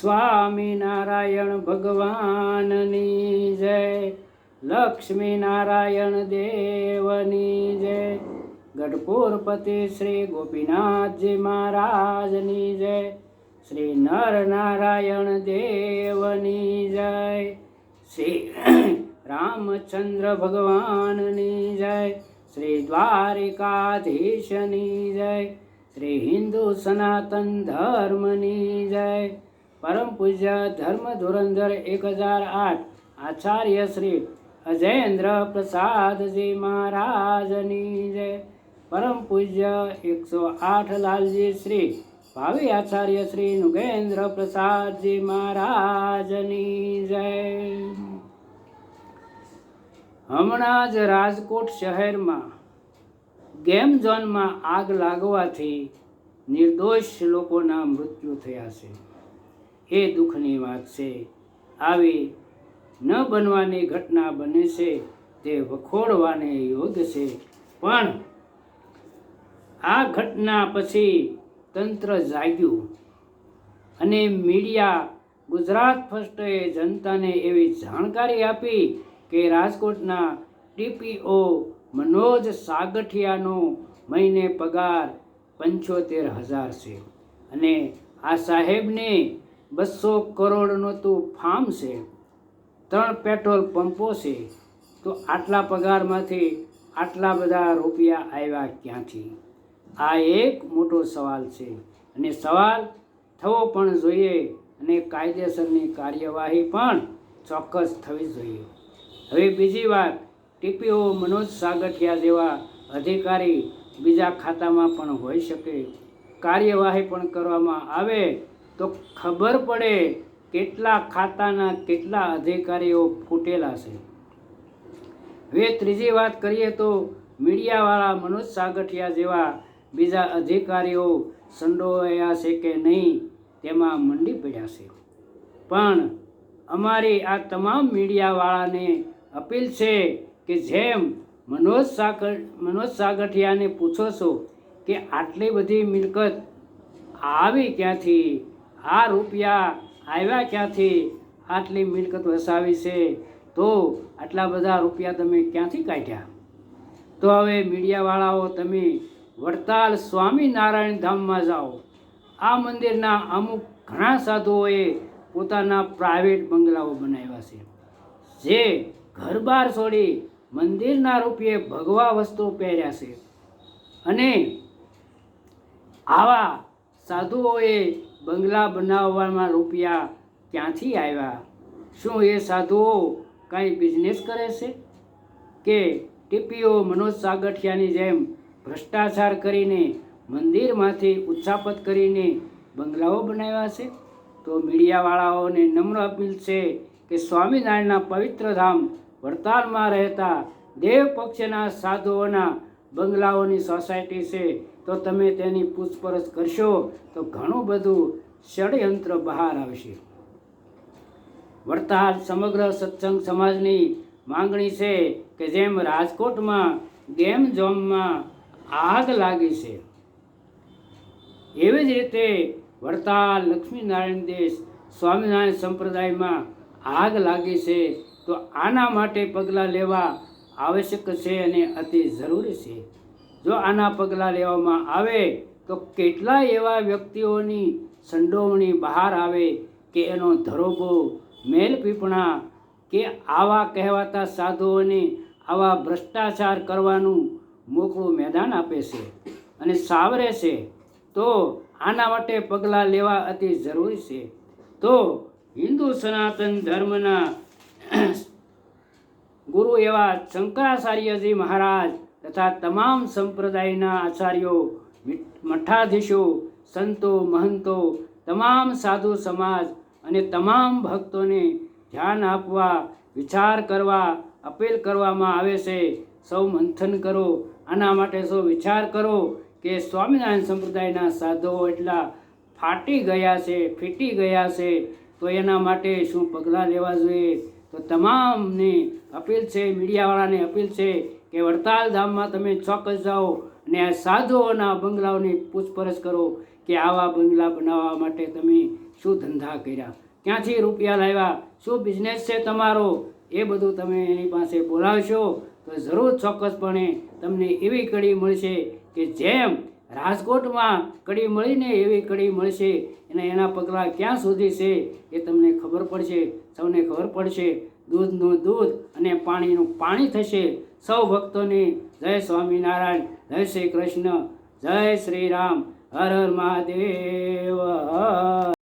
સ્વામિનારાયણ ભગવાનની જય, લક્ષ્મી નારાયણ દેવની જય, ગઢપુરપતિ શ્રી ગોપીનાથજી મહારાજની જય, શ્રી નર નારાયણ દેવની જય, શ્રી રામચંદ્ર ભગવાનની જય, શ્રી દ્વારિકાધીશની જય, શ્રી હિન્દુ સનાતન ધર્મની જય પરમ પૂજ્ય ધર્મ ધુરંધર એક હજાર આઠ, આચાર્ય શ્રી અજયેન્દ્ર પ્રસાદજી મહારાજની જય. પરમ પૂજ્ય એકસો આઠ, લાલજી શ્રી ભાવિ આચાર્ય શ્રી નુગેન્દ્ર પ્રસાદજી મહારાજની જય. હમણાં જ રાજકોટ શહેરમાં ગેમ ઝોનમાં આગ લાગવાથી નિર્દોષ લોકોના મૃત્યુ થયા છે. એ દુઃખની વાત છે. આવી ન બનવાની ઘટના બને છે તે વખોડવાને યોગ્ય છે. પણ આ ઘટના પછી તંત્ર જાગ્યું અને મીડિયા ગુજરાત ફર્સ્ટએ જનતાને એવી જાણકારી આપી કે રાજકોટના ટીપીઓ મનોજ સાગઠિયાનો મહિને પગાર પંચોતેર હજાર છે. અને આ સાહેબને બસો કરોડનું તો ફાર્મ છે, ત્રણ પેટ્રોલ પંપો છે, તો આટલા પગારમાંથી આટલા બધા રૂપિયા આવ્યા ક્યાંથી? આ એક મોટો સવાલ છે અને સવાલ થવો પણ જોઈએ અને કાયદેસરની કાર્યવાહી પણ ચોક્કસ થવી જોઈએ. હવે બીજી વાત, ટીપીઓ મનોજ સાગઠિયા જેવા અધિકારી બીજા ખાતામાં પણ હોઈ શકે. કાર્યવાહી પણ કરવામાં આવે તો ખબર પડે કેટલા ખાતાના કેટલા અધિકારીઓ ફૂટેલા છે. હવે ત્રીજી વાત કરીએ તો મીડિયાવાળા મનોજ સાગઠિયા જેવા બીજા અધિકારીઓ સંડોવાયા છે કે નહીં તેમાં મંડી પડ્યા છે. પણ અમારી આ તમામ મીડિયાવાળાને અપીલ છે કે જેમ મનોજ સાગર મનોજ સાગઠિયાને પૂછો છો કે આટલી બધી મિલકત આવી ક્યાંથી આ રૂપિયા આવ્યા ક્યાંથી? આટલી મિલકત વસાવી છે. તો આટલા બધા રૂપિયા તમે ક્યાંથી કાઢ્યા? તો હવે મીડિયાવાળાઓ, તમે વડતાલ સ્વામિનારાયણ ધામમાં જાઓ. આ મંદિરના અમુક ઘણા સાધુઓએ પોતાના પ્રાઇવેટ બંગલાઓ બનાવ્યા છે. જે ઘરબાર છોડી મંદિરના રૂપિયે ભગવા વસ્તુ પહેર્યા છે. અને આવા સાધુઓએ બંગલા બનાવવામાં રૂપિયા ક્યાંથી આવ્યા? શું એ સાધુઓ કાંઈ બિઝનેસ કરે છે? કે ટીપીઓ મનોજ સાગઠિયાની જેમ ભ્રષ્ટાચાર કરીને મંદિરમાંથી ઉત્સાપત કરીને બંગલાઓ બનાવ્યા છે? તો મીડિયાવાળાઓને નમ્ર અપીલ છે કે સ્વામિનારાયણના પવિત્ર ધામ વડતાલમાં રહેતા દેવ પક્ષના સાધુઓના બંગલાઓની સોસાયટી છે તો તમે તેની પૂછપરછ કરશો તો ઘણું બધું ષડયંત્ર બહાર આવશે. વડતાલ સમગ્ર સત્સંગ સમાજની માંગણી છે કે જેમ રાજકોટમાં ગેમ ઝોનમાં આગ લાગી છે, એવી જ રીતે વડતાલ લક્ષ્મીનારાયણ દેશ સ્વામિનારાયણ સંપ્રદાયમાં આગ લાગી છે તો આના માટે પગલાં લેવા આવશ્યક છે અને અતિ જરૂરી છે. જો આના પગલાં લેવામાં આવે, તો કેટલા એવા વ્યક્તિઓની સંડોવણી બહાર આવે કે એનો ધરોબો મેલ પીપણા કે આવા કહેવાતા સાધુઓને આવા ભ્રષ્ટાચાર કરવાનું મોકળું મેદાન આપે છે અને સાવરે છે, તો આના માટે પગલાં લેવા અતિ જરૂરી છે. તો હિન્દુ સનાતન ધર્મના ગુરુ એવા શંકરાચાર્યજી મહારાજ તથા તમામ સંપ્રદાયના આચાર્યો મઠાધીશો, સંતો, મહંતો, તમામ સાધુ સમાજ અને તમામ ભક્તોને ધ્યાન આપવા, વિચાર કરવા, અપીલ કરવામાં આવે છે. સૌ મંથન કરો. આના માટે સૌ વિચાર કરો કે સ્વામિનારાયણ સંપ્રદાયના સાધુઓ એટલા ફાટી ગયા છે, ફીટી ગયા છે. તો એના માટે શું પગલાં લેવા જોઈએ? તો તમામને અપીલ છે, મીડિયાવાળાને અપીલ છે કે વડતાલ ધામમાં તમે ચોક્કસ જાઓ અને આ સાધુઓના બંગલાઓની પૂછપરછ કરો કે આવા બંગલા બનાવવા માટે તમે શું ધંધા કર્યા? ક્યાંથી રૂપિયા લાવ્યા? શું બિઝનેસ છે તમારો? એ બધું તમે એની પાસે બોલાવશો તો જરૂર ચોક્કસપણે તમને એવી કડી મળશે કે જેમ રાજકોટમાં કડી મળીને એવી કડી મળશે અને એના પગલાં ક્યાં સુધી છે એ તમને ખબર પડશે, સૌને ખબર પડશે. દૂધનું દૂધ અને પાણીનું પાણી થશે સૌ ભક્તોને જય સ્વામિનારાયણ જય શ્રી કૃષ્ણ જય શ્રી રામ હર હર મહાદેવ.